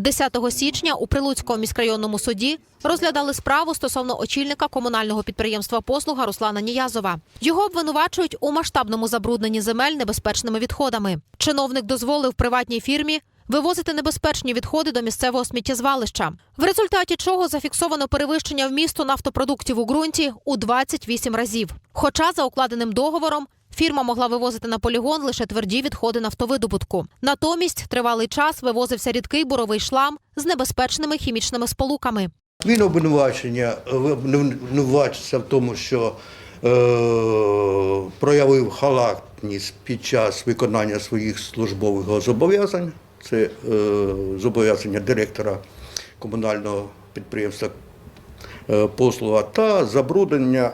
10 січня у Прилуцькому міськрайонному суді розглядали справу стосовно очільника комунального підприємства послуга Руслана Ніязова. Його обвинувачують у масштабному забрудненні земель небезпечними відходами. Чиновник дозволив приватній фірмі вивозити небезпечні відходи до місцевого сміттєзвалища, в результаті чого зафіксовано перевищення вмісту нафтопродуктів у ґрунті у 28 разів. Хоча за укладеним договором фірма могла вивозити на полігон лише тверді відходи нафтовидобутку. Натомість тривалий час вивозився рідкий буровий шлам з небезпечними хімічними сполуками. Він обвинувачення обвинувачується в тому, що е, проявив халатність під час виконання своїх службових зобов'язань. Це е, зобов'язання директора комунального підприємства е, послуга та забруднення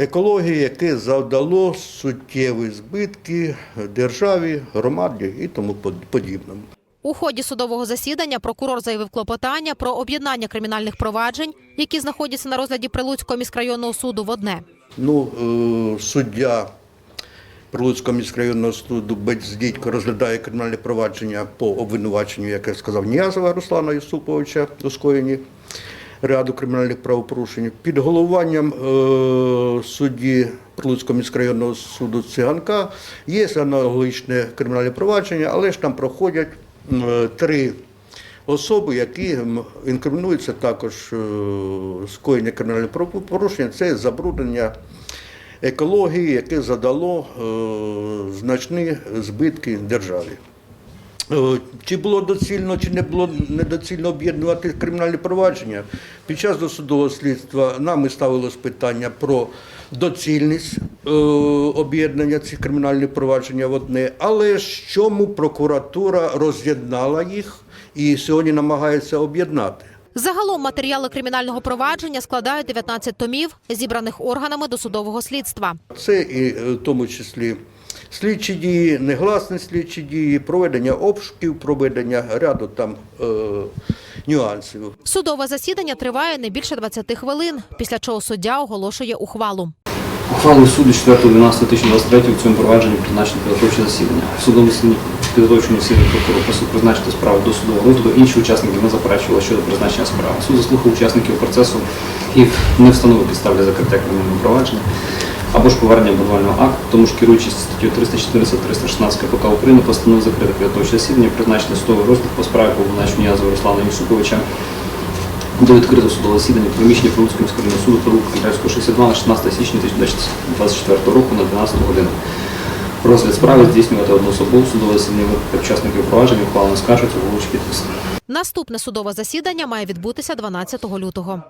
екології, яке завдало суттєві збитки державі, громаді і тому под- подібному. У ході судового засідання прокурор заявив клопотання про об'єднання кримінальних проваджень, які знаходяться на розгляді Прилуцького міськрайонного суду в одне. Ну, е, суддя Прилуцького міськрайонного суду Бездітько розглядає кримінальне провадження по обвинуваченню, як я сказав, Ніязова Руслана Юсуповича у скоєнні ряду кримінальних правопорушень. Під головуванням е, судді Прилуцького міськрайонного суду Циганка є аналогічне кримінальне провадження, але ж там проходять е, три особи, які інкримінуються також е, скоєння кримінального правопорушення, це забруднення екології, яке задало значні збитки державі. Е, Чи було доцільно, чи не було недоцільно об'єднувати кримінальні провадження? Під час досудового слідства нами ставилось питання про доцільність е, об'єднання цих кримінальних проваджень в одне, але ж чому прокуратура роз'єднала їх і сьогодні намагається об'єднати? Загалом матеріали кримінального провадження складають 19 томів, зібраних органами досудового слідства. Це і е, в тому числі слідчі дії, негласні слідчі дії, проведення обшуків, проведення ряду там е, нюансів. Судове засідання триває не більше 20 хвилин, після чого суддя оголошує ухвалу. Ухвалою суду 4.12.2023 в цьому провадженні призначено підготовче засідання. В судовому підготовчому засіданні прокурор просив призначити справу до судового розгляду. Інші учасники не заперечували щодо призначення справи. Суд заслухав учасників процесу і не встановив підстав для закриття кримінального провадження або ж повернення обвинувального акту, тому ж керуючись статтю 314-316 КПК України, постановив закрити підготовче засідання, призначити судовий розгляд по справі по Язова Руслана Юсуповича до відкритого судового засідання в приміщенні Прилуцького міського суду Прилук Київського 62 на 16 січня 2024 року на 12 годину. Розгляд справи здійснювати одноособово судове засідання учасників провадження ухвалено скаржується головуючий підпис. Наступне судове засідання має відбутися 12 лютого.